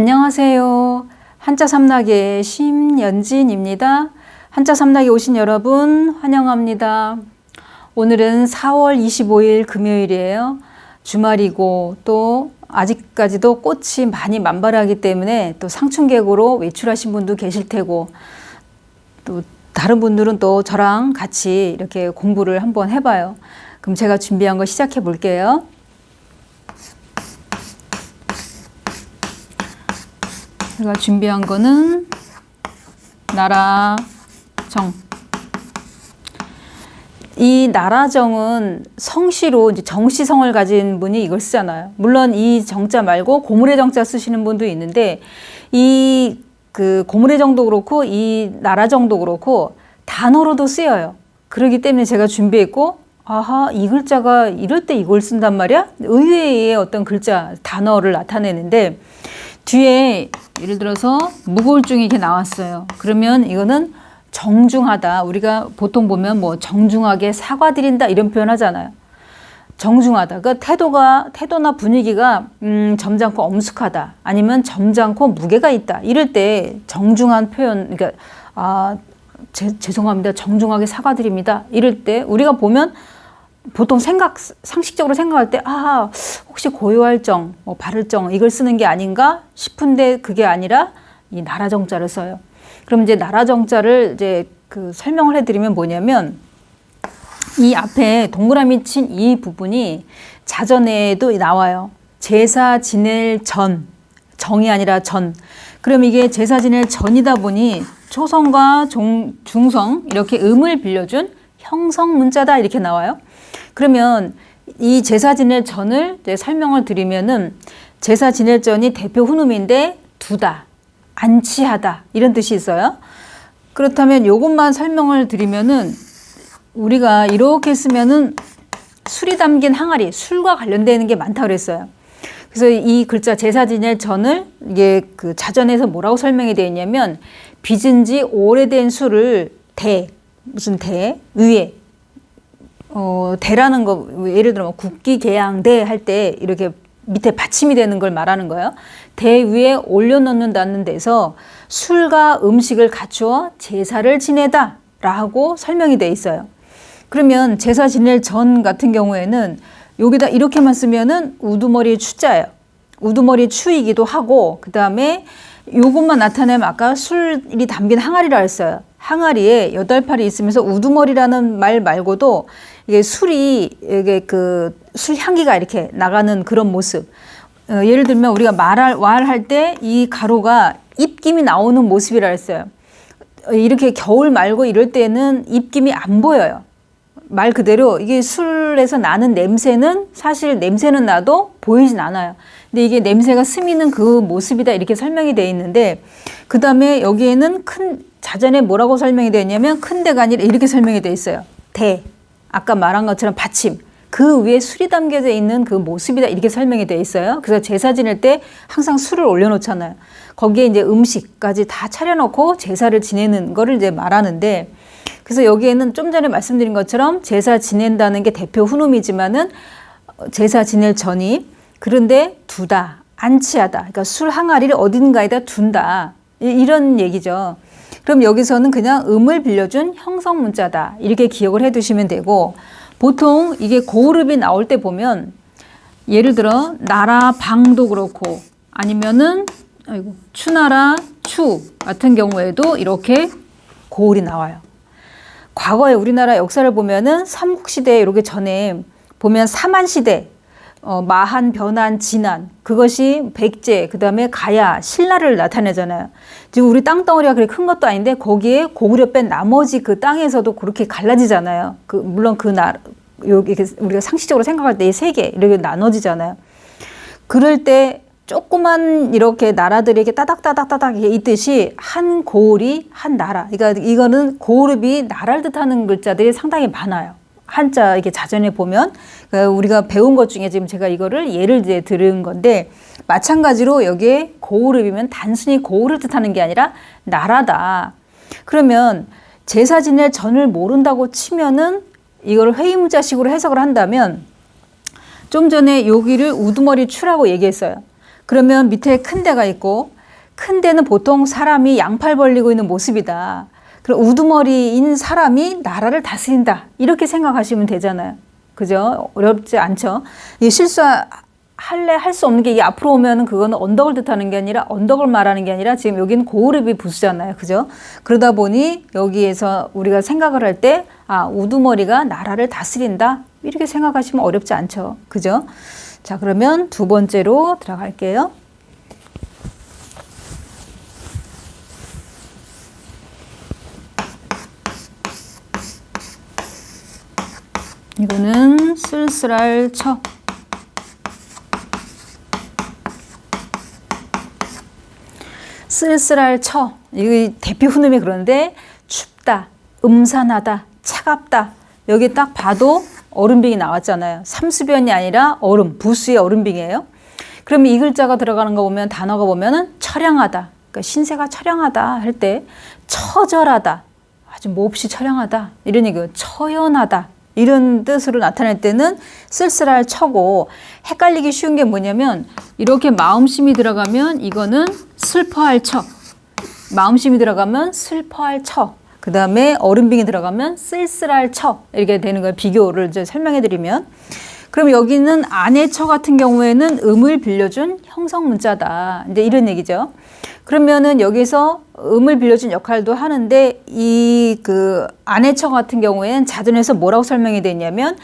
안녕하세요. 한자 삼락의 심연진입니다. 한자 삼락에 오신 여러분 환영합니다. 오늘은 4월 25일 금요일이에요. 주말이고 또 아직까지도 꽃이 많이 만발하기 때문에 또 상춘객으로 외출하신 분도 계실 테고 또 다른 분들은 또 저랑 같이 이렇게 공부를 한번 해봐요. 그럼 제가 준비한 거 시작해 볼게요. 제가 준비한 거는 나라 정. 이 나라정은 성씨로 이제 정씨성을 가진 분이 이걸 쓰잖아요. 물론 이 정자 말고 고물의 정자 쓰시는 분도 있는데 이 그 고물의 정도 그렇고 이 나라정도 그렇고 단어로도 쓰여요. 그렇기 때문에 제가 준비했고 아하 이 글자가 이럴 때 이걸 쓴단 말이야? 의외의 어떤 글자 단어를 나타내는데 뒤에 예를 들어서 무골중이 이렇게 나왔어요. 그러면 이거는 정중하다. 우리가 보통 보면 뭐 정중하게 사과드린다 이런 표현 하잖아요. 정중하다. 그 태도가 태도나 분위기가 음, 점잖고 엄숙하다. 아니면 점잖고 무게가 있다. 이럴 때 정중한 표현. 그러니까 아 제, 죄송합니다. 정중하게 사과드립니다. 이럴 때 우리가 보면 보통 생각 상식적으로 생각할 때 아 혹시 고요할 정, 뭐 바를 정 이걸 쓰는 게 아닌가 싶은데 그게 아니라 이 나라 정자를 써요. 그럼 이제 나라 정자를 이제 그 설명을 해드리면 뭐냐면 이 앞에 동그라미 친 이 부분이 자전에도 나와요. 제사 지낼 전 정이 아니라 전. 그럼 이게 제사 지낼 전이다 보니 초성과 종, 중성 이렇게 음을 빌려준 형성 문자다 이렇게 나와요. 그러면 이 제사 지낼 전을 설명을 드리면은 제사 지낼 전이 대표 훈음인데 두다, 안치하다 이런 뜻이 있어요. 그렇다면 이것만 설명을 드리면은 우리가 이렇게 쓰면은 술이 담긴 항아리, 술과 관련되는 게 많다 그랬어요. 그래서 이 글자 제사 지낼 전을 이게 그 자전에서 뭐라고 설명이 되어 있냐면 빚은 지 오래된 술을 대 무슨 대 위에 어 대라는 거 예를 들어 뭐 국기 계양대 할 때 이렇게 밑에 받침이 되는 걸 말하는 거예요. 대 위에 올려놓는다는 데서 술과 음식을 갖추어 제사를 지내다 라고 설명이 돼 있어요. 그러면 제사 지낼 전 같은 경우에는 여기다 이렇게만 쓰면은 우두머리 추자예요. 우두머리 추이기도 하고 그 다음에 요것만 나타내면 아까 술이 담긴 항아리라 했어요. 항아리에 여덟 팔이 있으면서 우두머리라는 말 말고도 이게 술이 이게 그 술 향기가 이렇게 나가는 그런 모습. 어, 예를 들면 우리가 말할 말할 때 이 가루가 입김이 나오는 모습이라 했어요. 어, 이렇게 겨울 말고 이럴 때는 입김이 안 보여요. 말 그대로 이게 술에서 나는 냄새는 사실 냄새는 나도 보이진 않아요. 근데 이게 냄새가 스미는 그 모습이다 이렇게 설명이 되어 있는데 그 다음에 여기에는 큰 자전에 뭐라고 설명이 되어 있냐면 큰 데가 아니라 이렇게 설명이 되어 있어요. 대 아까 말한 것처럼 받침 그 위에 술이 담겨져 있는 그 모습이다 이렇게 설명이 되어 있어요. 그래서 제사 지낼 때 항상 술을 올려놓잖아요. 거기에 이제 음식까지 다 차려놓고 제사를 지내는 거를 이제 말하는데 그래서 여기에는 좀 전에 말씀드린 것처럼 제사 지낸다는 게 대표 훈음이지만은 제사 지낼 전이 그런데 두다 안치하다 그러니까 술 항아리를 어딘가에다 둔다 이런 얘기죠. 그럼 여기서는 그냥 음을 빌려준 형성 문자다 이렇게 기억을 해 두시면 되고 보통 이게 고르비 나올 때 보면 예를 들어 나라 방도 그렇고 아니면은 아이고 추나라 추 같은 경우에도 이렇게 고을이 나와요. 과거에 우리나라 역사를 보면은 삼국시대 이렇게 전에 보면 사만시대, 어, 마한, 변한, 진한 그것이 백제, 그 다음에 가야, 신라를 나타내잖아요. 지금 우리 땅덩어리가 그렇게 큰 것도 아닌데 거기에 고구려 뺀 나머지 그 땅에서도 그렇게 갈라지잖아요. 그 물론 그 나, 여기 우리가 상식적으로 생각할 때 이 세 개 이렇게 나눠지잖아요. 그럴 때 조그만 이렇게 나라들이 이렇게 따닥따닥따닥 있듯이 한 고을이 한 나라. 그러니까 이거는 고을이 나라를 뜻하는 글자들이 상당히 많아요. 한자 이게 자전에 보면 그러니까 우리가 배운 것 중에 지금 제가 이거를 예를 이제 들은 건데 마찬가지로 여기에 고을읍이면 단순히 고을을 뜻하는 게 아니라 나라다. 그러면 제사 지낼 전을 모른다고 치면은 이거를 회의문자식으로 해석을 한다면 좀 전에 여기를 우두머리 추라고 얘기했어요. 그러면 밑에 큰 데가 있고 큰 데는 보통 사람이 양팔 벌리고 있는 모습이다. 우두머리인 사람이 나라를 다스린다. 이렇게 생각하시면 되잖아요. 그죠? 어렵지 않죠? 이 실수 할래 할 수 없는 게 이게 앞으로 오면은 그거는 언덕을 뜻하는 게 아니라 언덕을 말하는 게 아니라 지금 여기는 고우립이 부수잖아요. 그죠? 그러다 보니 여기에서 우리가 생각을 할 때 아, 우두머리가 나라를 다스린다. 이렇게 생각하시면 어렵지 않죠. 그죠? 자, 그러면 두 번째로 들어갈게요. 이거는 쓸쓸할 척. 쓸쓸할 처. 이 대표 훈음이 그런데 춥다, 음산하다, 차갑다. 여기 딱 봐도 얼음빙이 나왔잖아요. 삼수변이 아니라 얼음, 부수의 얼음빙이에요. 그러면 이 글자가 들어가는 거 보면 단어가 보면은 처량하다. 그러니까 신세가 처량하다 할 때 처절하다. 아주 몹시 처량하다. 이런 얘기예요. 처연하다. 이런 뜻으로 나타낼 때는 쓸쓸할 처고 헷갈리기 쉬운 게 뭐냐면 이렇게 마음심이 들어가면 이거는 슬퍼할 처. 마음심이 들어가면 슬퍼할 처. 그 다음에 얼음빙이 들어가면 쓸쓸할 처. 이렇게 되는 거예요. 비교를 이제 설명해 드리면 그럼 여기는 안의 처 같은 경우에는 음을 빌려준 형성 문자다 이제 이런 얘기죠 그러면은 여기서 음을 빌려준 역할도 하는데 이 그 아내처 같은 경우에는 자전에서 뭐라고 설명이 되냐면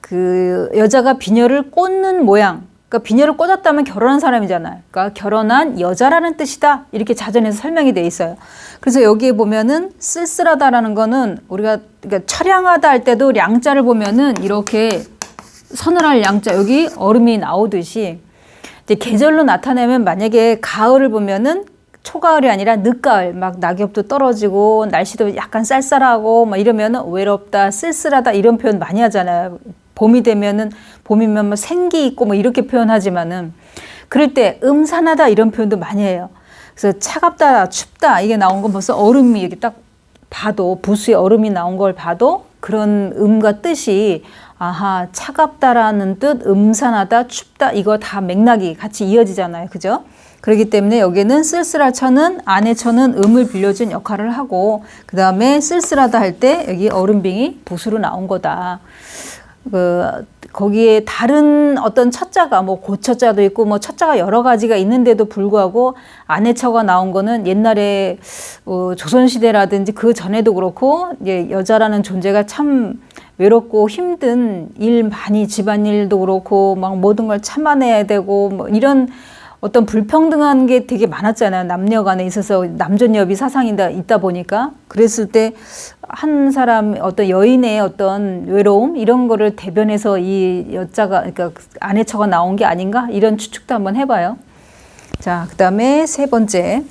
그 여자가 비녀를 꽂는 모양. 그러니까 비녀를 꽂았다면 결혼한 사람이잖아요. 그러니까 결혼한 여자라는 뜻이다. 이렇게 자전에서 설명이 돼 있어요. 그래서 여기에 보면은 쓸쓸하다라는 거는 우리가 그러니까 처량하다 할 때도 량자를 보면은 이렇게 서늘할 양자 여기 얼음이 나오듯이 이제 계절로 나타내면 만약에 가을을 보면은 초가을이 아니라 늦가을 막 낙엽도 떨어지고 날씨도 약간 쌀쌀하고 막 이러면은 외롭다 쓸쓸하다 이런 표현 많이 하잖아요. 봄이 되면은 봄이면 뭐 생기 있고 뭐 이렇게 표현하지만은 그럴 때 음산하다 이런 표현도 많이 해요. 그래서 차갑다 춥다 이게 나온 건 벌써 얼음이 이렇게 딱 봐도 부수의 얼음이 나온 걸 봐도 그런 음과 뜻이 아하 차갑다라는 뜻 음산하다 춥다 이거 다 맥락이 같이 이어지잖아요. 그죠? 그렇기 때문에 여기는 쓸쓸할 처는 안의 처는 음을 빌려준 역할을 하고 그 다음에 쓸쓸하다 할 때 여기 얼음빙이 붓으로 나온 거다. 그 거기에 다른 어떤 첫자가 뭐 고첫자도 있고 뭐 첫자가 여러 가지가 있는데도 불구하고 안의 처가 나온 거는 옛날에 어, 조선 시대라든지 그 전에도 그렇고 이제 여자라는 존재가 참 외롭고 힘든 일 많이 집안일도 그렇고 막 모든 걸 참아내야 되고 뭐 이런 어떤 불평등한 게 되게 많았잖아요. 남녀 간에 있어서 남존여비 사상이 있다 보니까. 그랬을 때 한 사람 어떤 여인의 어떤 외로움 이런 거를 대변해서 이 여자가 그러니까 아내처가 나온 게 아닌가 이런 추측도 한번 해봐요. 자, 그 다음에 세 번째.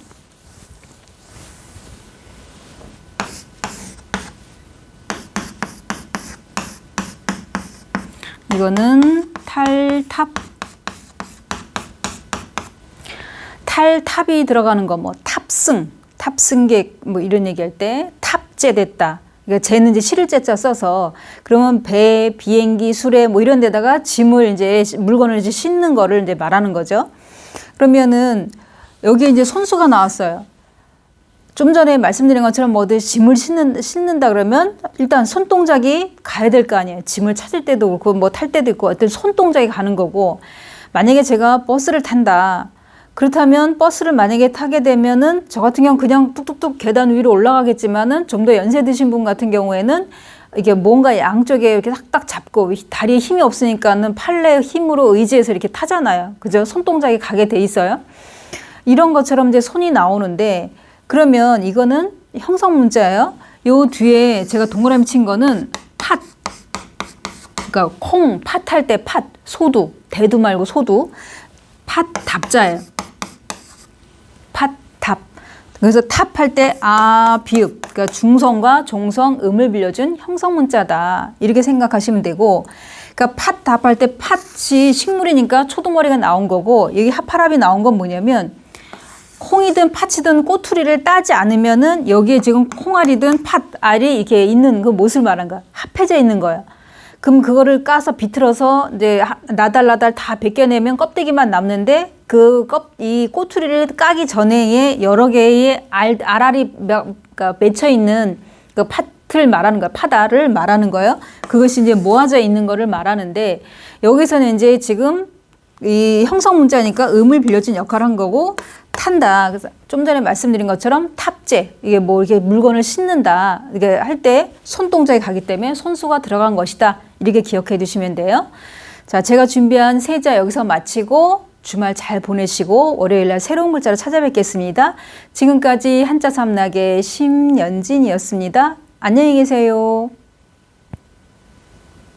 이거는 탈탑 탈탑이 들어가는 거 뭐 탑승, 탑승객 뭐 이런 얘기할 때 탑재됐다. 그러니까 쟤는 이제 실을 째자 써서 그러면 배, 비행기, 수레 뭐 이런 데다가 짐을 이제 물건을 이제 싣는 거를 이제 말하는 거죠. 그러면은 여기 이제 손수가 나왔어요. 좀 전에 말씀드린 것처럼 뭐 어디 짐을 싣는, 싣는다 그러면 일단 손동작이 가야 될 거 아니에요. 짐을 찾을 때도 그렇고 뭐 탈 때도 있고 어떤 손동작이 가는 거고 만약에 제가 버스를 탄다. 그렇다면 버스를 만약에 타게 되면은 저 같은 경우 그냥 뚝뚝뚝 계단 위로 올라가겠지만은 좀 더 연세 드신 분 같은 경우에는 이게 뭔가 양쪽에 이렇게 딱딱 잡고 다리에 힘이 없으니까는 팔의 힘으로 의지해서 이렇게 타잖아요. 그죠? 손동작이 가게 돼 있어요. 이런 것처럼 이제 손이 나오는데 그러면 이거는 형성 문자예요. 요 뒤에 제가 동그라미 친 거는 팥. 그러니까 콩, 팥 할 때 팥, 소두, 대두 말고 소두. 팥 답자예요. 팥, 답. 그래서 탑 할 때 아, 비읍. 그러니까 중성과 종성, 음을 빌려준 형성 문자다. 이렇게 생각하시면 되고, 그러니까 팥, 답할 때 팥이 식물이니까 초두머리가 나온 거고, 여기 하파랍이 나온 건 뭐냐면, 콩이든 팥이든 꼬투리를 따지 않으면은 여기에 지금 콩알이든 팥알이 이렇게 있는 그 못을 말한 거야. 합해져 있는 거야. 그럼 그거를 까서 비틀어서 이제 하- 나달나달 다 벗겨내면 껍데기만 남는데 그 껍, 이 꼬투리를 까기 전에 여러 개의 알, 알알이 몇- 그러니까 맺혀 있는 그 팥을 말하는 거예요. 파다를 말하는 거예요. 그것이 이제 모아져 있는 거를 말하는데 여기서는 이제 지금 이 형성 문자니까 음을 빌려준 역할을 한 거고 탄다. 그래서 좀 전에 말씀드린 것처럼 탑재 이게 뭐 이렇게 물건을 싣는다 이게 할 때 손 동작이 가기 때문에 손수가 들어간 것이다. 이렇게 기억해 두시면 돼요. 자, 제가 준비한 세자 여기서 마치고 주말 잘 보내시고 월요일 날 새로운 글자로 찾아뵙겠습니다. 지금까지 한자 삼락의 심연진이었습니다. 안녕히 계세요.